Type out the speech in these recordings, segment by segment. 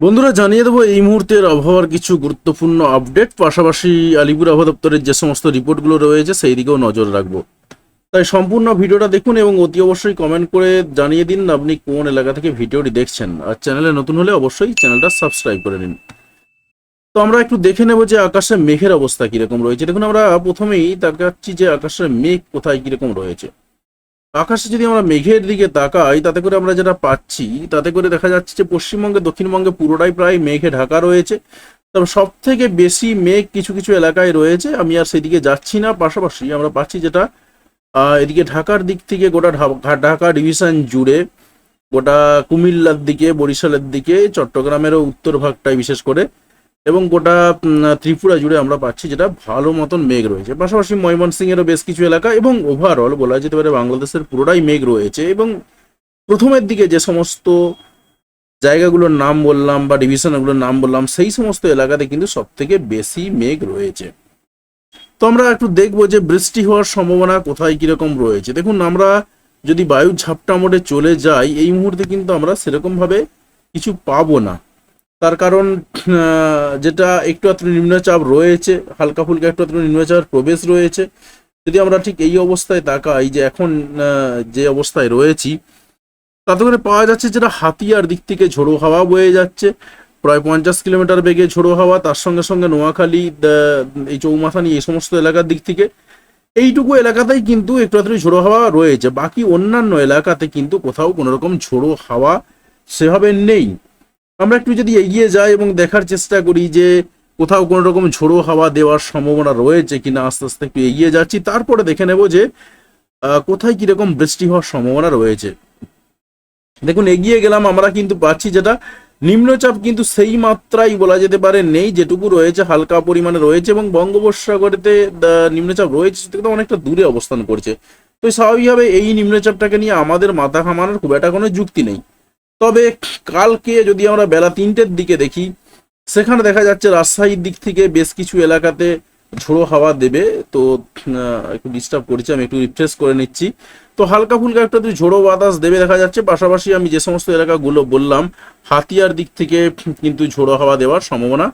বন্ধুরা, জানিয়ে দেবো এই মুহূর্তের আবহাওয়ার কিছু গুরুত্বপূর্ণ আপডেট। পাশাপাশি আলিপুর আবহাওয়া দপ্তরের যে সমস্ত রিপোর্টগুলো রয়েছে সেই দিকেও নজর রাখব। তাই সম্পূর্ণ ভিডিওটা দেখুন এবং অতি অবশ্যই কমেন্ট করে জানিয়ে দিন আপনি কোন এলাকা থেকে ভিডিওটি দেখছেন। আর চ্যানেলে নতুন হলে অবশ্যই চ্যানেলটা সাবস্ক্রাইব করে নিন। তো আমরা একটু দেখে নেব যে আকাশে মেঘের অবস্থা কীরকম রয়েছে। দেখুন, আমরা প্রথমেই তাকাচ্ছি যে আকাশের মেঘ কোথায় কীরকম রয়েছে। আকাশে যদি আমরা মেঘের দিকে তাকাই, তাতে করে আমরা যেটা পাচ্ছি, তাতে করে দেখা যাচ্ছে যে পশ্চিমবঙ্গে, দক্ষিণবঙ্গে পুরোটাই প্রায় মেঘে ঢাকা রয়েছে। তবে সব থেকে বেশি মেঘ কিছু কিছু এলাকায় রয়েছে। আমি আর সেদিকে যাচ্ছি না। পাশাপাশি আমরা পাচ্ছি যেটা এদিকে ঢাকার দিক থেকে গোটা ঢাকা ডিভিশন জুড়ে, গোটা কুমিল্লার দিকে, বরিশালের দিকে, চট্টগ্রামেরও উত্তর ভাগটাই বিশেষ করে এবং গোটা ত্রিপুরা জুড়ে আমরা পাচ্ছি যেটা ভালো মতন মেঘ রয়েছে। পাশাপাশি ময়মনসিংহেরও বেশ কিছু এলাকা এবং ওভারঅল বলা যেতে পারে বাংলাদেশের পুরোটাই মেঘ রয়েছে এবং প্রথমের দিকে যে সমস্ত জায়গাগুলোর নাম বললাম বা ডিভিশনগুলোর নাম বললাম, সেই সমস্ত এলাকাতে কিন্তু সব থেকে বেশি মেঘ রয়েছে। তো আমরা একটু দেখব যে বৃষ্টি হওয়ার সম্ভাবনা কোথায় কীরকম রয়েছে। দেখুন, আমরা যদি বায়ুর ঝাপটা মোড়ে চলে যাই, এই মুহূর্তে কিন্তু আমরা সেরকমভাবে কিছু পাবো না। তার কারণ যেটা একটু আত্র নিম্নচাপ রয়েছে, হালকা ফুলকা একটু আত্র নিম্নচাপের প্রবেশ রয়েছে। যদি আমরা ঠিক এই অবস্থায় তাকাই যে এখন যে অবস্থায় রয়েছি, তাতে করে পাওয়া যাচ্ছে যেটা হাতিয়ার দিক থেকে ঝোড়ো হাওয়া বয়ে যাচ্ছে। প্রায় পঞ্চাশ কিলোমিটার বেগে ঝোড়ো হাওয়া, তার সঙ্গে সঙ্গে নোয়াখালী এই চৌমাথানি, এই সমস্ত এলাকার দিক থেকে। এইটুকু এলাকাতেই কিন্তু একটু আত্র ঝোড়ো হাওয়া রয়েছে। বাকি অন্যান্য এলাকাতে কিন্তু কোথাও কোনো রকম ঝোড়ো হাওয়া সেভাবে নেই। আমরা একটু যদি এগিয়ে যাই এবং দেখার চেষ্টা করি যে কোথাও কোনো রকম ঝোড়ো হাওয়া দেওয়ার সম্ভাবনা রয়েছে কিনা, আস্তে আস্তে একটু এগিয়ে যাচ্ছি। তারপরে দেখে নেব যে কোথায় কীরকম বৃষ্টি হওয়ার সম্ভাবনা রয়েছে। দেখুন, এগিয়ে গেলাম আমরা কিন্তু পাচ্ছি যেটা নিম্নচাপ কিন্তু সেই মাত্রাই বলা যেতে পারে নেই, যেটুকু রয়েছে, হালকা পরিমাণে রয়েছে এবং বঙ্গোপসাগরেতে নিম্নচাপ রয়েছে সেটা কিন্তু অনেকটা দূরে অবস্থান করছে। তো স্বাভাবিকভাবে এই নিম্নচাপটাকে নিয়ে আমাদের মাথা ঘামানোর খুব একটা কোনো যুক্তি নেই। তবে কালকে যদি আমরা বেলা তিনটের দিকে দেখি, সেখানে দেখা যাচ্ছে রাজশাহীর দিক থেকে বেশ কিছু এলাকাতে ঝোড়ো হাওয়া দেবে। তো একটু ডিস্টার্ব করছে, আমি একটু রিফ্রেশ করে নিচ্ছি। তো হালকা ফুলকা একটা তুই ঝোড়ো বাতাস দেবে দেখা যাচ্ছে। পাশাপাশি আমি যে সমস্ত এলাকাগুলো বললাম, হাতিয়ার দিক থেকে কিন্তু ঝোড়ো হাওয়া দেওয়ার সম্ভাবনা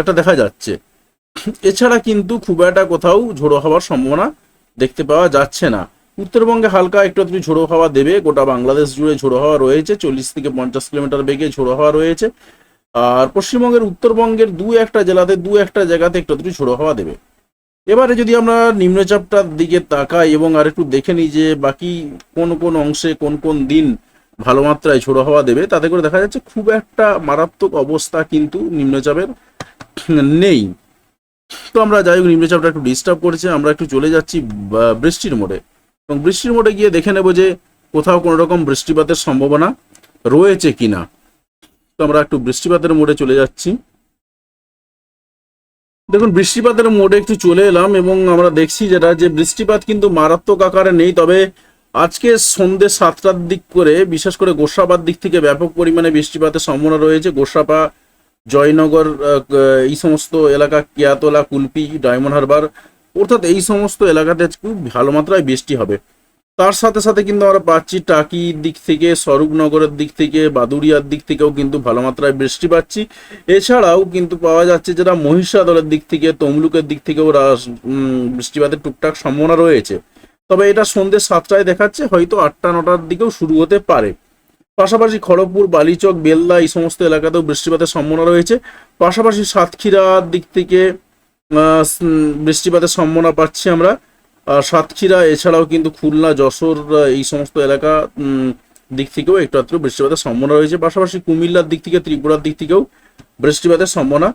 একটা দেখা যাচ্ছে। এছাড়া কিন্তু খুব একটা কোথাও ঝোড়ো হাওয়ার সম্ভাবনা দেখতে পাওয়া যাচ্ছে না। উত্তরবঙ্গে হালকা একটু একটু ঝোড়ো হাওয়া দেবে। গোটা বাংলাদেশ জুড়ে ঝোড়ো হাওয়া রয়েছে, চল্লিশ থেকে পঞ্চাশ কিলোমিটার বেগে ঝোড়ো হাওয়া রয়েছে। আর পশ্চিমবঙ্গের উত্তরবঙ্গের দু একটা জেলাতে, দু একটা জায়গাতে একটু একটু ঝোড়ো হাওয়া দেবে। এবারে যদি আমরা নিম্নচাপটার দিকে তাকাই এবং আর একটু দেখে নিই যে বাকি কোন কোন অংশে কোন কোন দিন ভালো মাত্রায় ঝোড়ো হাওয়া দেবে, তাতে করে দেখা যাচ্ছে খুব একটা মারাত্মক অবস্থা কিন্তু নিম্নচাপের নেই। তো আমরা যাই হোক, নিম্নচাপটা একটু ডিস্টার্ব করেছে, আমরা একটু চলে যাচ্ছি বৃষ্টির মোড়ে। এবং বৃষ্টির মোড়ে গিয়ে দেখে নেব যে কোথাও কোনো রকম বৃষ্টিপাতের সম্ভাবনা রয়েছে কিনা। তো আমরা একটু বৃষ্টিপাতের মোড়ে চলে যাচ্ছি। দেখুন, বৃষ্টিপাতের মোড়ে একটু চলে এলাম এবং আমরা দেখছি যেটা যে বৃষ্টিপাত কিন্তু মারাত্মক আকারে নেই, তবে আজকে সন্ধ্যে সাতটার দিক করে, বিশেষ করে গোসাবার দিক থেকে ব্যাপক পরিমাণে বৃষ্টিপাতের সম্ভাবনা রয়েছে। গোসাপা, জয়নগর এই সমস্ত এলাকা, কিয়াতলা, কুলপি, ডায়মন্ড হারবার অর্থাৎ এই সমস্ত এলাকাতে খুব ভালো মাত্রায় বৃষ্টি হবে। তার সাথে সাথে কিন্তু আমরা পাচ্ছি টাকির দিক থেকে, স্বরূপনগরের দিক থেকে, বাদুড়িয়ার দিক থেকেও কিন্তু ভালো মাত্রায় বৃষ্টি পাচ্ছি। এছাড়াও কিন্তু পাওয়া যাচ্ছে যেটা মহিষাদলের দিক থেকে, তমলুকের দিক থেকেও বৃষ্টিপাতের টুকটাক সম্ভাবনা রয়েছে। তবে এটা সন্ধ্যে সাতটায় দেখাচ্ছে, হয়তো আটটা, নটার দিকেও শুরু হতে পারে। পাশাপাশি খড়গপুর, বালিচক বেল্লা এই সমস্ত এলাকাতেও বৃষ্টিপাতের সম্ভাবনা রয়েছে। পাশাপাশি সাতক্ষীরার দিক থেকে বৃষ্টিপাতের সম্ভাবনা পাচ্ছি আমরা। সাতক্ষীরা, এছাড়াও কিন্তু খুলনা, যশোর এই সমস্ত এলাকা দিক থেকেও একটু আত্র বৃষ্টিপাতের সম্ভাবনা রয়েছে। পাশাপাশি কুমিল্লার দিক থেকে, ত্রিপুরার দিক থেকেও বৃষ্টিপাতের সম্ভাবনা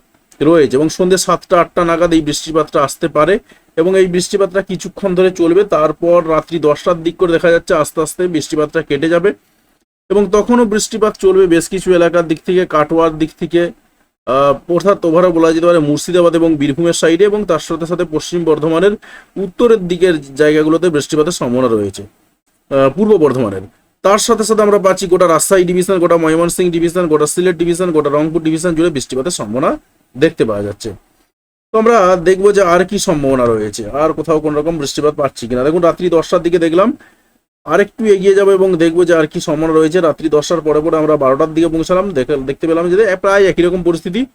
রয়েছে এবং সন্ধ্যে সাতটা, আটটা নাগাদ এই বৃষ্টিপাতটা আসতে পারে এবং এই বৃষ্টিপাতটা কিছুক্ষণ ধরে চলবে। তারপর রাত্রি দশটার দিক করে দেখা যাচ্ছে আস্তে আস্তে বৃষ্টিপাতটা কেটে যাবে এবং তখনও বৃষ্টিপাত চলবে। বেশ কিছু এলাকার দিক থেকে, কাটোয়ার দিক থেকে অর্থাৎ ওভারও বলা যেতে পারে মুর্শিদাবাদ এবং বীরভূমের সাইডে এবং তার সাথে সাথে পশ্চিম বর্ধমানের উত্তরের দিকের জায়গাগুলোতে বৃষ্টিপাতের সম্ভাবনা রয়েছে পূর্ব বর্ধমানের। তার সাথে সাথে আমরা পাচ্ছি গোটা রাজশাহী ডিভিশন, গোটা ময়মনসিংহ ডিভিশন, গোটা সিলেট ডিভিশন, গোটা রংপুর ডিভিশন জুড়ে বৃষ্টিপাতের সম্ভাবনা দেখতে পাওয়া যাচ্ছে। তো আমরা দেখব যে আর কি সম্ভাবনা রয়েছে, আর কোথাও কোন রকম বৃষ্টিপাত পাচ্ছি কিনা। দেখুন, রাত্রি দশটার দিকে দেখলাম আরেকটু এগিয়ে যাব এবং দেখব যে আর কি সম্ভাবনা রয়েছে। রাত্রি দশটার পরে পরে আমরা বারোটার দিকে পৌঁছালাম। দেখে- দেখতে পেলাম যে প্রায় একই রকম পরিস্থিতি।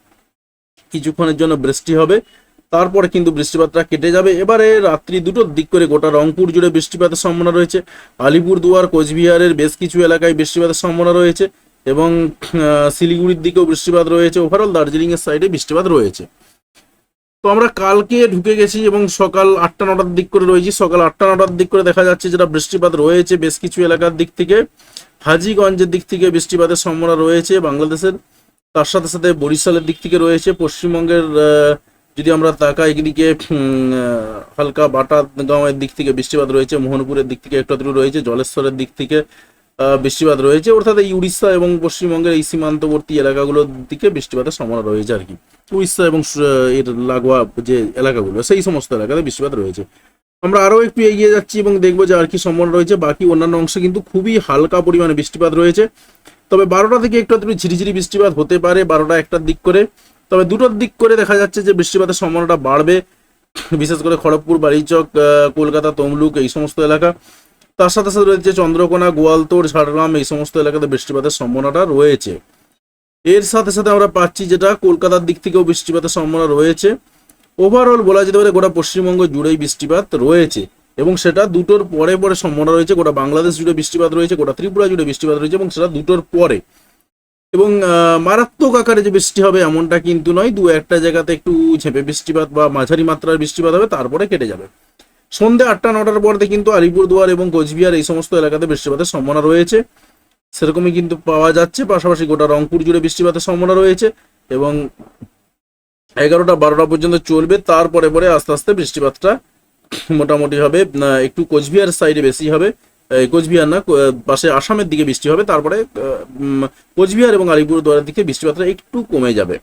কিছুক্ষণের জন্য বৃষ্টি হবে। তারপরে কিন্তু বৃষ্টিপাতটা কেটে যাবে। এবারে রাত্রি দুটোর দিক করে গোটা রংপুর জুড়ে বৃষ্টিপাতের সম্ভাবনা রয়েছে। আলিপুরদুয়ার, কোচবিহারের বেশ কিছু এলাকায় বৃষ্টিপাতের সম্ভাবনা রয়েছে এবং শিলিগুড়ির দিকেও বৃষ্টিপাত রয়েছে। ওভারঅল দার্জিলিং এর সাইডে বৃষ্টিপাত রয়েছে। তো আমরা কালকে ঢুকে গেছি এবং সকাল আটটা, নটার দিক করে রয়েছি। সকাল আটটা, নটার দিক করে দেখা যাচ্ছে যেটা বৃষ্টিপাত রয়েছে বেশ কিছু এলাকার দিক থেকে। হাজিগঞ্জের দিক থেকে বৃষ্টিপাতের সম্ভাবনা রয়েছে, বাংলাদেশের তার সাথে সাথে বরিশালের দিক থেকে রয়েছে, পশ্চিমবঙ্গের যদি আমরা তাকাই এদিকে হালকা বাটা গাঁওয়ের দিক থেকে বৃষ্টিপাত রয়েছে, মোহনপুরের দিক থেকে একটু রয়েছে, জলেশ্বরের দিক থেকে বৃষ্টিপাত রয়েছে। অর্থাৎ এই উড়িষ্যা এবং পশ্চিমবঙ্গের এই সীমান্তবর্তী এলাকাগুলোর দিকে বৃষ্টিপাতের সম্ভাবনা রয়েছে আর কি। উড়িষ্যা এবং এর লাগোয়া যে এলাকাগুলো, সেই সমস্ত এলাকাতে বৃষ্টিপাত রয়েছে। আমরা আরও একটু এগিয়ে যাচ্ছি এবং দেখব যে আর কি সম্ভাবনা রয়েছে। বাকি অন্যান্য অংশে কিন্তু খুবই হালকা পরিমাণে বৃষ্টিপাত রয়েছে। তবে বারোটা থেকে একটু একটু ঝিরিঝিরি বৃষ্টিপাত হতে পারে বারোটা একটার দিক করে। তবে দুটোর দিক করে দেখা যাচ্ছে যে বৃষ্টিপাতের সম্ভাবনাটা বাড়বে। বিশেষ করে খড়গপুর বাড়িচক কলকাতা, তমলুক এই সমস্ত এলাকা। তার সাথে সাথে রয়েছে চন্দ্রকোনা গোয়ালতোড় ঝাড়গ্রাম এই সমস্ত এলাকাতে বৃষ্টিপাতের সম্ভাবনাটা রয়েছে। এর সাথে সাথে আমরা পাচ্ছি যেটা, কলকাতার দিক থেকেও বৃষ্টিপাতের সম্ভাবনা রয়েছে। ওভারঅল বলা যেতে পারে গোটা পশ্চিমবঙ্গ জুড়েই বৃষ্টিপাত রয়েছে এবং সেটা দুটোর পরে পরে সম্ভাবনা রয়েছে। গোটা বাংলাদেশ জুড়ে বৃষ্টিপাত রয়েছে, গোটা ত্রিপুরা জুড়ে বৃষ্টিপাত রয়েছে এবং সেটা দুটোর পরে। এবং মারাত্মক আকারে যে বৃষ্টি হবে এমনটা কিন্তু নয়, দু একটা জায়গাতে একটু ঝেঁপে বৃষ্টিপাত বা মাঝারি মাত্রার বৃষ্টিপাত হবে, তারপরে কেটে যাবে। সন্ধ্যে আটটা, নটার পর থেকে কিন্তু আলিপুরদুয়ার এবং কোচবিহার এই সমস্ত এলাকাতে বৃষ্টিপাতের সম্ভাবনা রয়েছে। সেরকমই কিন্তু পাওয়া যাচ্ছে। পাশাপাশি গোটা রংপুর জুড়ে বৃষ্টিপাতের সম্ভাবনা রয়েছে এবং এগারোটা, বারোটা পর্যন্ত চলবে। তারপরে পরে আস্তে আস্তে বৃষ্টিপাতটা মোটামুটি হবে। একটু কোচবিহার সাইডে বেশি হবে। কোচবিহার না, পাশে আসামের দিকে বৃষ্টি হবে। তারপরে কোচবিহার এবং আলিপুরদুয়ারের দিকে বৃষ্টিপাতটা একটু কমে যাবে।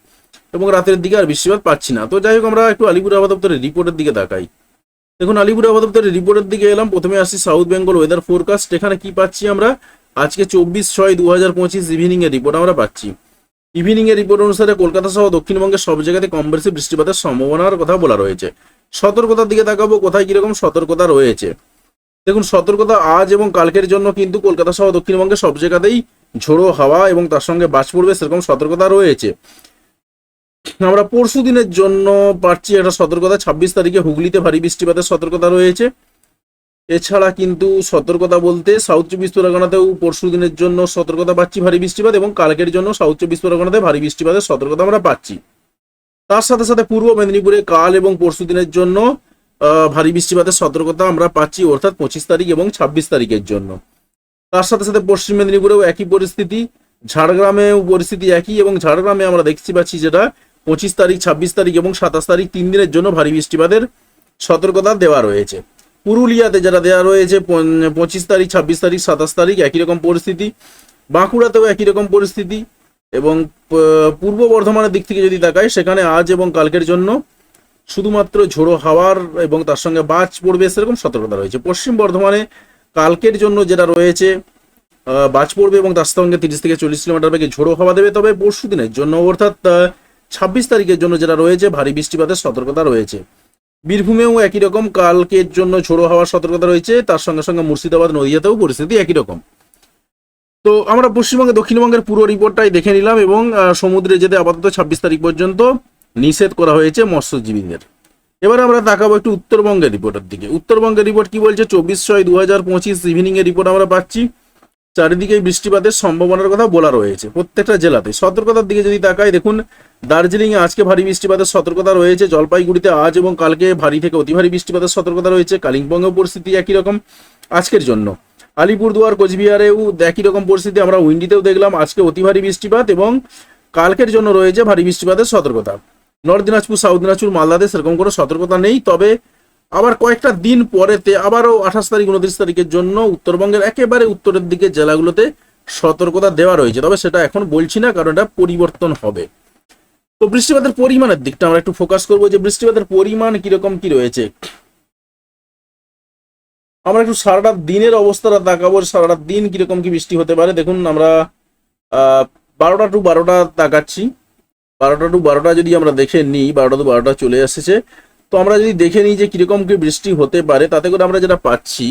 এবং রাতের দিকে আর বৃষ্টিপাত পাচ্ছি না। তো যাই হোক, আমরা একটু আলিপুর আবহাওয়া দপ্তরের রিপোর্টের দিকে তাকাই। দেখুন, আলিপুর আবহাওয়া রিপোর্টের দিকে এলাম। প্রথমে আসছি সাউথ বেঙ্গল ওয়েদার ফোরকাস্ট এখানে কি পাচ্ছি আমরা? আজকে চব্বিশ ছয় দু হাজার পঁচিশ ইভিনিং এর রিপোর্ট আমরা পাচ্ছি। ইভিনিং এর রিপোর্ট অনুসারে কলকাতা সহ দক্ষিণবঙ্গের সব জায়গাতে কম বেশি বৃষ্টিপাতের সম্ভাবনার কথা বলা রয়েছে। সতর্কতার দিকে তাকাবো, কোথায় কীরকম সতর্কতা রয়েছে। দেখুন, সতর্কতা আজ এবং কালকের জন্য কিন্তু কলকাতা সহ দক্ষিণবঙ্গের সব জায়গাতেই ঝোড়ো হাওয়া এবং তার সঙ্গে বাজ পড়বে, সেরকম সতর্কতা রয়েছে। আমরা পরশু দিনের জন্য পাচ্ছি একটা সতর্কতা। ছাব্বিশ তারিখে হুগলিতে ভারী বৃষ্টিপাতের সতর্কতা রয়েছে। এছাড়া কিন্তু সতর্কতা বলতে সাউথ চব্বিশ পরগনাতেও পরশু দিনের জন্য সতর্কতা পাচ্ছি ভারী বৃষ্টিপাত এবং কালকের জন্য সাউথ চব্বিশ পরগনাতে ভারী বৃষ্টিপাতের সতর্কতা আমরা পাচ্ছি। তার সাথে সাথে পূর্ব মেদিনীপুরে কাল এবং পরশু দিনের জন্য ভারী বৃষ্টিপাতের সতর্কতা আমরা পাচ্ছি অর্থাৎ পঁচিশ তারিখ এবং ছাব্বিশ তারিখের জন্য। তার সাথে সাথে পশ্চিম মেদিনীপুরেও একই পরিস্থিতি। ঝাড়গ্রামেও পরিস্থিতি একই এবং ঝাড়গ্রামে আমরা দেখতে পাচ্ছি যেটা পঁচিশ তারিখ, ছাব্বিশ তারিখ এবং সাতাশ তারিখ তিন দিনের জন্য ভারী বৃষ্টিপাতের সতর্কতা দেওয়া রয়েছে। পুরুলিয়াতে যেটা দেওয়া রয়েছে পঁচিশ তারিখ, ছাব্বিশ তারিখ, সাতাশ তারিখ একই রকম পরিস্থিতি। বাঁকুড়াতেও একই রকম পরিস্থিতি এবং পূর্ব বর্ধমানের দিক থেকে যদি তাকাই, সেখানে আজ এবং কালকের জন্য শুধুমাত্র ঝোড়ো হাওয়ার এবং তার সঙ্গে বাজ পড়বে সেরকম সতর্কতা রয়েছে। পশ্চিম বর্ধমানে কালকের জন্য যেটা রয়েছে বাজ পড়বে এবং তার সঙ্গে তিরিশ থেকে চল্লিশ কিলোমিটার বেগে ঝোড়ো হাওয়া দেবে। তবে পরশু দিনের জন্য অর্থাৎ ছাব্বিশ তারিখের জন্য যেটা রয়েছে, ভারী বৃষ্টিপাতের সতর্কতা রয়েছে। বীরভূমেও একই রকম, কালকের জন্য ঝোড়ো হওয়ার সতর্কতা রয়েছে, তার সঙ্গে সঙ্গে মুর্শিদাবাদ নদিয়াতেও পরিস্থিতি একই রকম। তো আমরা পশ্চিমবঙ্গে, দক্ষিণবঙ্গের পুরো রিপোর্টটাই দেখে নিলাম এবং সমুদ্রে যেতে আপাতত ছাব্বিশ তারিখ পর্যন্ত নিষেধ করা হয়েছে মৎস্যজীবীদের। এবার আমরা তাকাবো একটু উত্তরবঙ্গের রিপোর্টের দিকে। উত্তরবঙ্গের রিপোর্ট কি বলছে? চব্বিশ ছয় দু হাজার পঁচিশ ইভিনিং এর রিপোর্ট আমরা পাচ্ছি। চারিদিকে বৃষ্টিপাতের সম্ভাবনার কথা বলা রয়েছে প্রত্যেকটা জেলাতে। সতর্কতার দিকে যদি তাকাই, দেখুন দার্জিলিং এ আজকে ভারী বৃষ্টিপাতের সতর্কতা রয়েছে, জলপাইগুড়িতে আজ এবং কালকে ভারী থেকে অতি ভারী বৃষ্টিপাতের সতর্কতা রয়েছে, কালিম্পংয়েও পরিস্থিতি একই রকম আজকের জন্য। আলিপুরদুয়ার, কোচবিহারেও একই রকম পরিস্থিতি আমরা উইন্ডিতেও দেখলাম, আজকে অতি ভারী বৃষ্টিপাত এবং কালকের জন্য রয়েছে ভারী বৃষ্টিপাতের সতর্কতা। নর্থ দিনাজপুর, সাউথ দিনাজপুর, মালদাতে সেরকম কোনো সতর্কতা নেই, তবে আবার কয়েকটা দিন পরেতে আবারও আঠাশ তারিখ উনত্রিশ তারিখের জন্য উত্তরবঙ্গের একেবারে উত্তরের দিকে জেলাগুলোতে সতর্কতা দেওয়া রয়েছে। তবে সেটা এখন বলছি না, কারণ এটা পরিবর্তন হবে। তো বৃষ্টিপাতের পরিমাণের দিকটা আমরা একটু ফোকাস করব যে বৃষ্টিপাতের পরিমাণ কীরকম কি রয়েছে। আমরা একটু সারাটা দিনের অবস্থাটা তাকাবো সারাটা দিন কীরকম কি বৃষ্টি হতে পারে। দেখুন, আমরা বারোটা টু বারোটা তাকাচ্ছি। বারোটা টু বারোটা যদি আমরা দেখে নিই, বারোটা টু বারোটা চলে এসেছে। তো আমরা যদি দেখে নিই যে কীরকম কি বৃষ্টি হতে পারে, তাতে করে আমরা যেটা পাচ্ছি,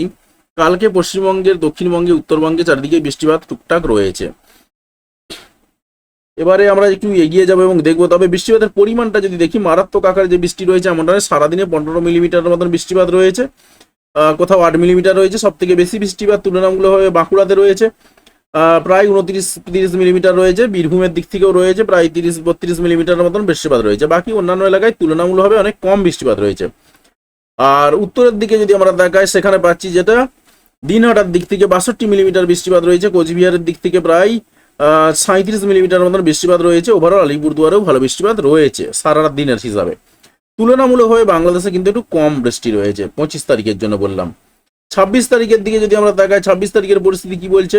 কালকে পশ্চিমবঙ্গের, দক্ষিণবঙ্গে, উত্তরবঙ্গে চারিদিকে বৃষ্টিপাত টুকটাক রয়েছে। এবারে আমরা একটু এগিয়ে যাব এবং দেখব, তবে বৃষ্টিপাতের পরিমাণটা যদি দেখি, মারাত্মক আকারে যে বৃষ্টি রয়েছে, এমনটা নয়, সারাদিনে পনেরো মিলিমিটার মতন বৃষ্টিপাত রয়েছে। কোথাও আট মিলিমিটার রয়েছে সব থেকে বেশি বৃষ্টিপাত তুলনামূলকভাবে বাঁকুড়াতে রয়েছে। প্রায় উনত্রিশ তিরিশ মিলিমিটার রয়েছে, বীরভূমের দিক থেকেও রয়েছে, প্রায় তিরিশ বত্রিশ মিলিমিটার মতন বৃষ্টিপাত রয়েছে। বাকি অন্যান্য এলাকায় তুলনামূলকভাবে অনেক কম বৃষ্টিপাত রয়েছে। আর উত্তরের দিকে যদি আমরা দেখাই সেখানে পাচ্ছি যেটা, দিনহাটার দিক থেকে বাষট্টি মিলিমিটার বৃষ্টিপাত রয়েছে, কোচবিহারের দিক থেকে প্রায় সাঁত্রিশ মিলিমিটার মতন বৃষ্টিপাত রয়েছে, ওভারঅল আলিপুরদুয়ারেও ভালো বৃষ্টিপাত রয়েছে সারা দিনের হিসাবে। তুলনামূলকভাবে বাংলাদেশে কিন্তু একটু কম বৃষ্টি রয়েছে, পঁচিশ তারিখের জন্য বললাম। ছাব্বিশ তারিখের দিকে যদি আমরা দেখাই ছাব্বিশ তারিখের পরিস্থিতি কি বলছে?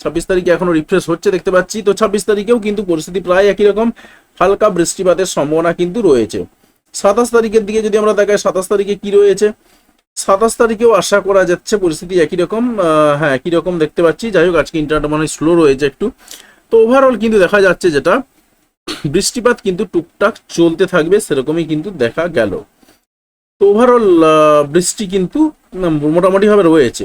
ছাব্বিশ তারিখে এখনও রিফ্রেশ হচ্ছে, দেখতে পাচ্ছি। তো ছাব্বিশ তারিখেও কিন্তু পরিস্থিতি প্রায় একই রকম। হালকা বৃষ্টিপাতের সম্ভাবনা কিন্তু রয়েছে। সাতাশ তারিখের দিকে যদি আমরা দেখাই, সাতাশ তারিখে কি রয়েছে? সাতাশ তারিখেও আশা করা যাচ্ছে পরিস্থিতি একই রকম হ্যাঁ একই রকম দেখতে পাচ্ছি। যাই হোক, আজকে ইন্টারনেট মানে স্লো রয়েছে একটু। তো ওভারঅল কিন্তু দেখা যাচ্ছে যেটা, বৃষ্টিপাত কিন্তু টুকটাক চলতে থাকবে, সেরকমই কিন্তু দেখা গেল। তো ওভারঅল বৃষ্টি কিন্তু মোটামুটিভাবে রয়েছে।